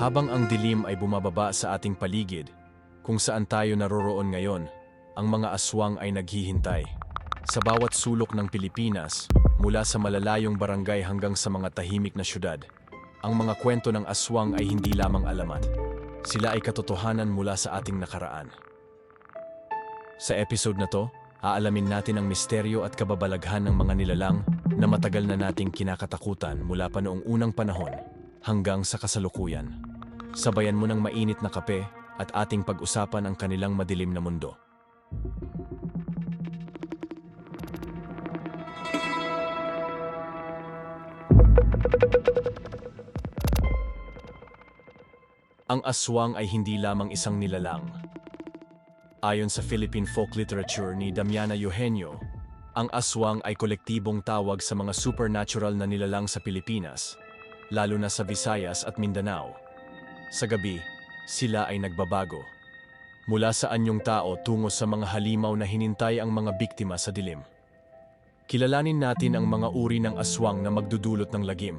Habang ang dilim ay bumababa sa ating paligid, kung saan tayo naroroon ngayon, ang mga aswang ay naghihintay. Sa bawat sulok ng Pilipinas, mula sa malalayong barangay hanggang sa mga tahimik na syudad, ang mga kwento ng aswang ay hindi lamang alamat. Sila ay katotohanan mula sa ating nakaraan. Sa episode na to, aalamin natin ang misteryo at kababalaghan ng mga nilalang na matagal na nating kinakatakutan mula pa noong unang panahon hanggang sa kasalukuyan. Sabayan mo ng mainit na kape at ating pag-usapan ang kanilang madilim na mundo. Ang aswang ay hindi lamang isang nilalang. Ayon sa Philippine folk literature ni Damiana Eugenio, ang aswang ay kolektibong tawag sa mga supernatural na nilalang sa Pilipinas, lalo na sa Visayas at Mindanao. Sa gabi, sila ay nagbabago. Mula sa anyong tao tungo sa mga halimaw na hinintay ang mga biktima sa dilim. Kilalanin natin ang mga uri ng aswang na magdudulot ng lagim.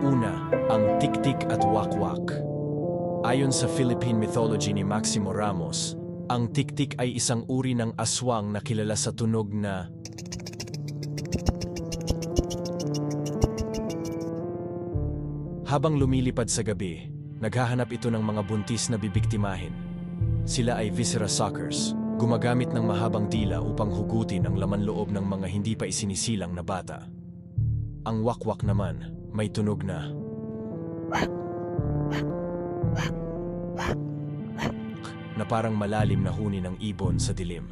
Una, ang tiktik at wakwak. Ayon sa Philippine mythology ni Maximo Ramos, ang tiktik ay isang uri ng aswang na kilala sa tunog na Habang lumilipad sa gabi, naghahanap ito ng mga buntis na bibiktimahin. Sila ay viscera suckers, gumagamit ng mahabang dila upang hugutin ang laman loob ng mga hindi pa isinisilang na bata. Ang wakwak naman, may tunog na parang malalim na huni ng ibon sa dilim.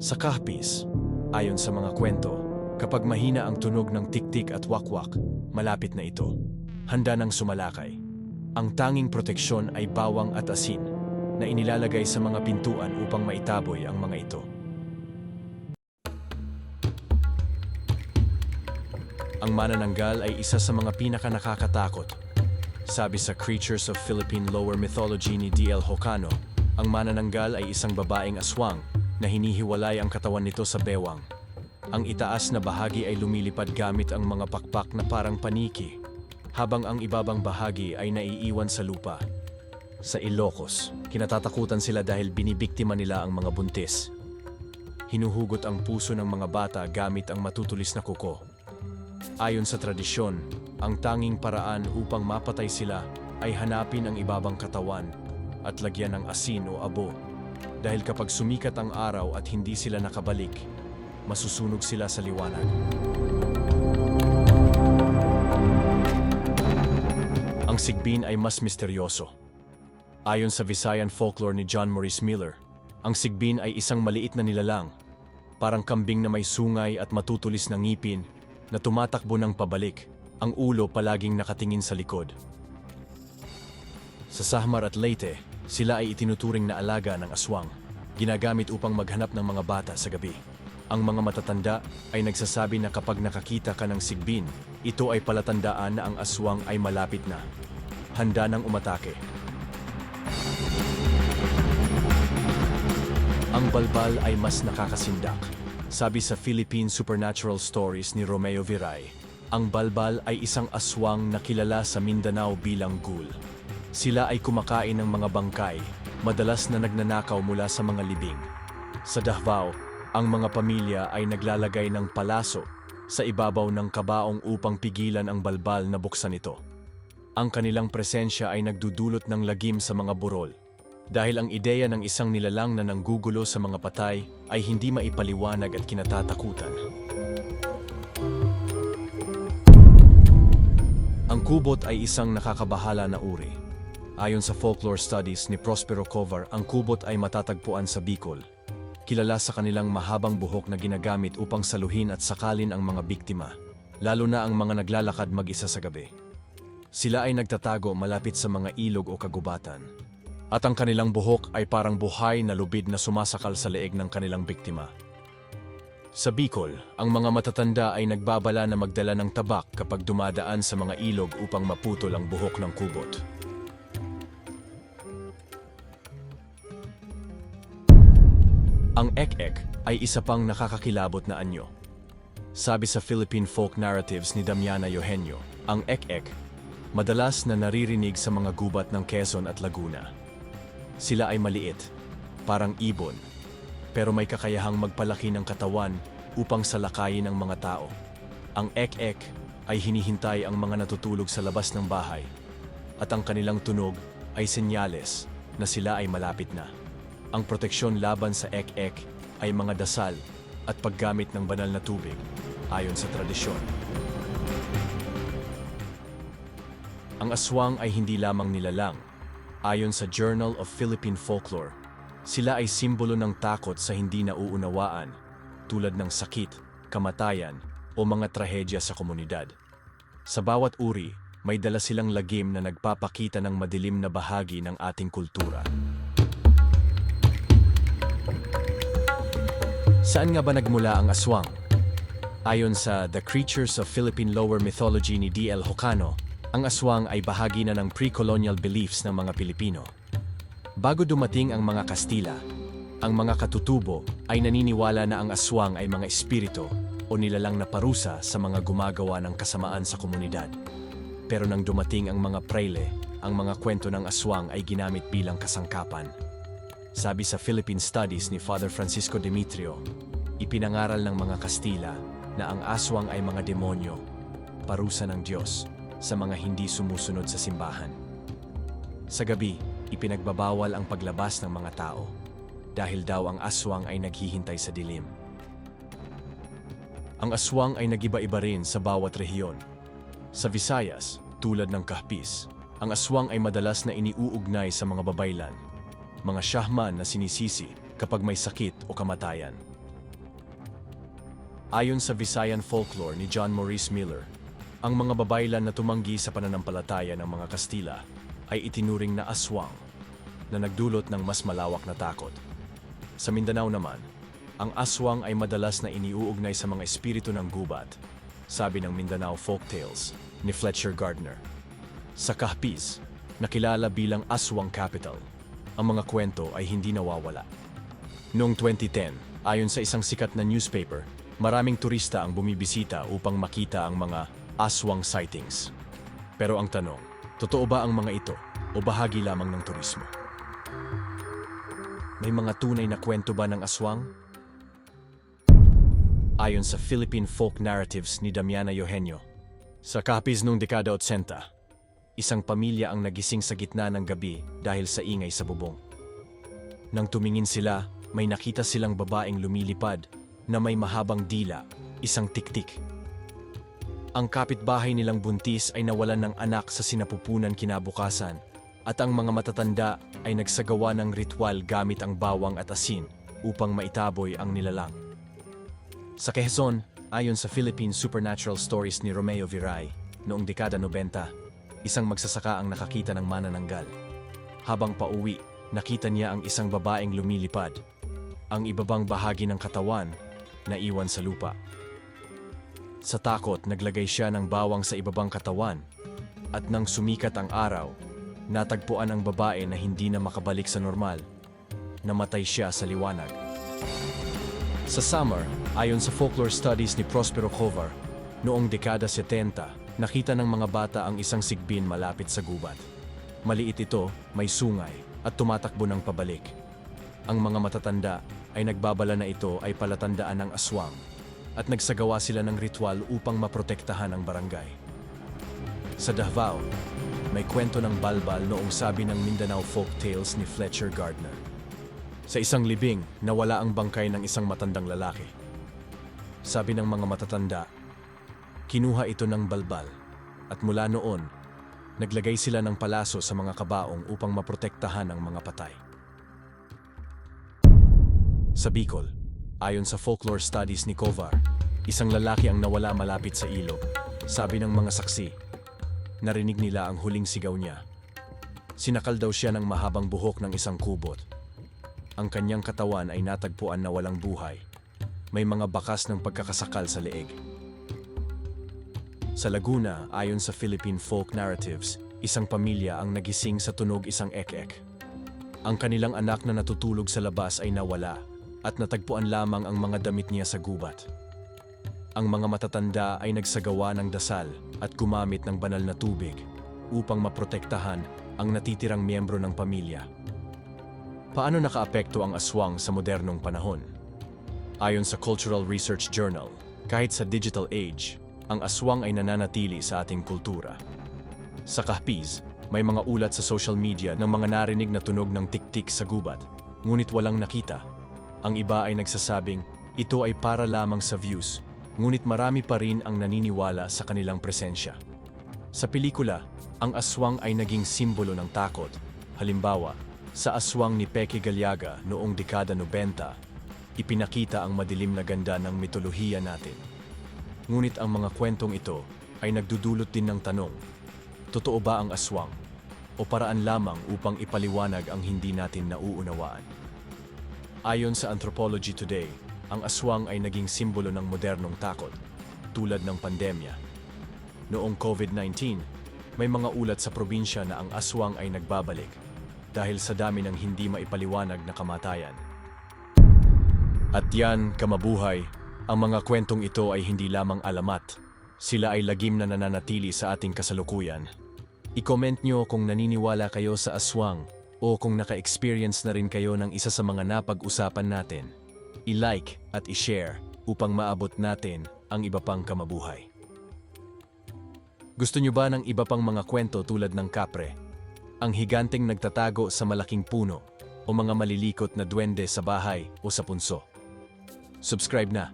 Sa kahpis, ayon sa mga kwento, kapag mahina ang tunog ng tiktik at wakwak, malapit na ito. Handa ng sumalakay. Ang tanging proteksyon ay bawang at asin na inilalagay sa mga pintuan upang maitaboy ang mga ito. Ang manananggal ay isa sa mga pinakanakakatakot. Sabi sa Creatures of Philippine Lower Mythology ni D.L. Hocano, ang manananggal ay isang babaeng aswang na hinihiwalay ang katawan nito sa bewang. Ang itaas na bahagi ay lumilipad gamit ang mga pakpak na parang paniki, habang ang ibabang bahagi ay naiiwan sa lupa. Sa Ilocos, kinatatakutan sila dahil binibiktima nila ang mga buntis. Hinuhugot ang puso ng mga bata gamit ang matutulis na kuko. Ayon sa tradisyon, ang tanging paraan upang mapatay sila ay hanapin ang ibabang katawan at lagyan ng asin o abo. Dahil kapag sumikat ang araw at hindi sila nakabalik, masusunog sila sa liwanag. Ang sigbin ay mas misteryoso. Ayon sa Visayan folklore ni John Maurice Miller, ang sigbin ay isang maliit na nilalang, parang kambing na may sungay at matutulis na ngipin na tumatakbo ng pabalik, ang ulo palaging nakatingin sa likod. Sa Sahmar at Leyte, sila ay itinuturing na alaga ng aswang, ginagamit upang maghanap ng mga bata sa gabi. Ang mga matatanda ay nagsasabi na kapag nakakita ka ng sigbin, ito ay palatandaan na ang aswang ay malapit na. Handa ng umatake. Ang balbal ay mas nakakasindak. Sabi sa Philippine Supernatural Stories ni Romeo Viray, ang balbal ay isang aswang na kilala sa Mindanao bilang ghoul. Sila ay kumakain ng mga bangkay, madalas na nagnanakaw mula sa mga libing. Sa Davao, ang mga pamilya ay naglalagay ng palaso sa ibabaw ng kabaong upang pigilan ang balbal na buksan ito. Ang kanilang presensya ay nagdudulot ng lagim sa mga burol. Dahil ang ideya ng isang nilalang na nanggugulo sa mga patay ay hindi maipaliwanag at kinatatakutan. Ang kubot ay isang nakakabahala na uri. Ayon sa folklore studies ni Prospero Covar, ang kubot ay matatagpuan sa Bicol. Kilala sa kanilang mahabang buhok na ginagamit upang saluhin at sakalin ang mga biktima, lalo na ang mga naglalakad mag-isa sa gabi. Sila ay nagtatago malapit sa mga ilog o kagubatan. At ang kanilang buhok ay parang buhay na lubid na sumasakal sa leeg ng kanilang biktima. Sa Bicol, ang mga matatanda ay nagbabala na magdala ng tabak kapag dumadaan sa mga ilog upang maputol ang buhok ng kubot. Ang ek-ek ay isa pang nakakakilabot na anyo. Sabi sa Philippine folk narratives ni Damiana Eugenio, ang ek-ek madalas na naririnig sa mga gubat ng Quezon at Laguna. Sila ay maliit, parang ibon, pero may kakayahang magpalaki ng katawan upang salakayin ang mga tao. Ang ek-ek ay hinihintay ang mga natutulog sa labas ng bahay at ang kanilang tunog ay senyales na sila ay malapit na. Ang proteksyon laban sa ek-ek ay mga dasal at paggamit ng banal na tubig ayon sa tradisyon. Ang aswang ay hindi lamang nilalang. Ayon sa Journal of Philippine Folklore, sila ay simbolo ng takot sa hindi nauunawaan, tulad ng sakit, kamatayan, o mga trahedya sa komunidad. Sa bawat uri, may dala silang lagim na nagpapakita ng madilim na bahagi ng ating kultura. Saan nga ba nagmula ang aswang? Ayon sa The Creatures of Philippine Lower Mythology ni D.L. Hocano, ang aswang ay bahagi na ng pre-colonial beliefs ng mga Pilipino. Bago dumating ang mga Kastila, ang mga katutubo ay naniniwala na ang aswang ay mga espiritu o nilalang na parusa sa mga gumagawa ng kasamaan sa komunidad. Pero nang dumating ang mga praile, ang mga kwento ng aswang ay ginamit bilang kasangkapan. Sabi sa Philippine Studies ni Father Francisco Demetrio, ipinangaral ng mga Kastila na ang aswang ay mga demonyo, parusa ng Diyos sa mga hindi sumusunod sa simbahan. Sa gabi, ipinagbabawal ang paglabas ng mga tao dahil daw ang aswang ay naghihintay sa dilim. Ang aswang ay nagiba-iba rin sa bawat rehiyon. Sa Visayas, tulad ng Kahpis, ang aswang ay madalas na iniuugnay sa mga babaylan, mga syahman na sinisisi kapag may sakit o kamatayan. Ayon sa Visayan folklore ni John Maurice Miller, ang mga babaylan na tumanggi sa pananampalataya ng mga Kastila ay itinuring na aswang na nagdulot ng mas malawak na takot. Sa Mindanao naman, ang aswang ay madalas na iniuugnay sa mga espiritu ng gubat, sabi ng Mindanao Folktales ni Fletcher Gardner. Sa Kahpis, nakilala bilang Aswang Capital, ang mga kwento ay hindi nawawala. Noong 2010, ayon sa isang sikat na newspaper, maraming turista ang bumibisita upang makita ang mga aswang sightings. Pero ang tanong, totoo ba ang mga ito o bahagi lamang ng turismo? May mga tunay na kwento ba ng aswang? Ayon sa Philippine Folk Narratives ni Damiana Eugenio, sa kapis noong dekada 80, isang pamilya ang nagising sa gitna ng gabi dahil sa ingay sa bubong. Nang tumingin sila, may nakita silang babaeng lumilipad na may mahabang dila, isang tiktik. Ang kapitbahay nilang buntis ay nawalan ng anak sa sinapupunan kinabukasan at ang mga matatanda ay nagsagawa ng ritual gamit ang bawang at asin upang maitaboy ang nilalang. Sa Quezon, ayon sa Philippine Supernatural Stories ni Romeo Viray, noong dekada 90, isang magsasaka ang nakakita ng manananggal. Habang pauwi, nakita niya ang isang babaeng lumilipad. Ang ibabang bahagi ng katawan naiwan sa lupa. Sa takot, naglagay siya ng bawang sa ibabang katawan at nang sumikat ang araw, natagpuan ang babae na hindi na makabalik sa normal. Namatay siya sa liwanag. Sa summer, ayon sa folklore studies ni Prospero Kovar, noong dekada 70, nakita ng mga bata ang isang sigbin malapit sa gubat. Maliit ito, may sungay, at tumatakbo ng pabalik. Ang mga matatanda ay nagbabala na ito ay palatandaan ng aswang at nagsagawa sila ng ritual upang maprotektahan ang barangay. Sa Davao, may kwento ng balbal noong sabi ng Mindanao Folk Tales ni Fletcher Gardner. Sa isang libing, nawala ang bangkay ng isang matandang lalaki. Sabi ng mga matatanda, kinuha ito ng balbal at mula noon, naglagay sila ng palaso sa mga kabaong upang maprotektahan ang mga patay. Sa Bicol, ayon sa folklore studies ni Kovar, isang lalaki ang nawala malapit sa ilog. Sabi ng mga saksi, narinig nila ang huling sigaw niya. Sinakal daw siya ng mahabang buhok ng isang kubot. Ang kanyang katawan ay natagpuan na walang buhay. May mga bakas ng pagkakasakal sa leeg. Sa Laguna, ayon sa Philippine folk narratives, isang pamilya ang nagising sa tunog isang ek-ek. Ang kanilang anak na natutulog sa labas ay nawala at natagpuan lamang ang mga damit niya sa gubat. Ang mga matatanda ay nagsagawa ng dasal at gumamit ng banal na tubig upang maprotektahan ang natitirang miyembro ng pamilya. Paano nakaapekto ang aswang sa modernong panahon? Ayon sa Cultural Research Journal, kahit sa digital age, ang aswang ay nananatili sa ating kultura. Sa Kahpiz, may mga ulat sa social media ng mga narinig na tunog ng tiktik sa gubat, ngunit walang nakita. Ang iba ay nagsasabing, ito ay para lamang sa views, ngunit marami pa rin ang naniniwala sa kanilang presensya. Sa pelikula, ang aswang ay naging simbolo ng takot. Halimbawa, sa aswang ni Peque Galiaga noong dekada 90, ipinakita ang madilim na ganda ng mitolohiya natin. Ngunit ang mga kwentong ito ay nagdudulot din ng tanong, totoo ba ang aswang? O paraan lamang upang ipaliwanag ang hindi natin nauunawaan? Ayon sa Anthropology Today, ang aswang ay naging simbolo ng modernong takot, tulad ng pandemya. Noong COVID-19, may mga ulat sa probinsya na ang aswang ay nagbabalik dahil sa dami ng hindi maipaliwanag na kamatayan. At yan, kamabuhay, ang mga kwentong ito ay hindi lamang alamat. Sila ay lagim na nananatili sa ating kasalukuyan. I-comment nyo kung naniniwala kayo sa aswang o kung naka-experience na rin kayo ng isa sa mga napag-usapan natin. I-like at i-share upang maabot natin ang iba pang kamabuhay. Gusto nyo ba ng iba pang mga kwento tulad ng kapre? Ang higanteng nagtatago sa malaking puno o mga malilikot na duwende sa bahay o sa punso? Subscribe na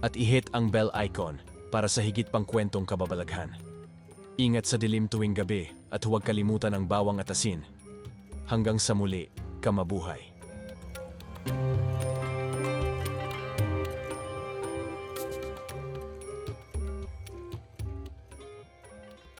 at i-hit ang bell icon para sa higit pang kwentong kababalaghan. Ingat sa dilim tuwing gabi at huwag kalimutan ang bawang at asin. Hanggang sa muli, kamabuhay.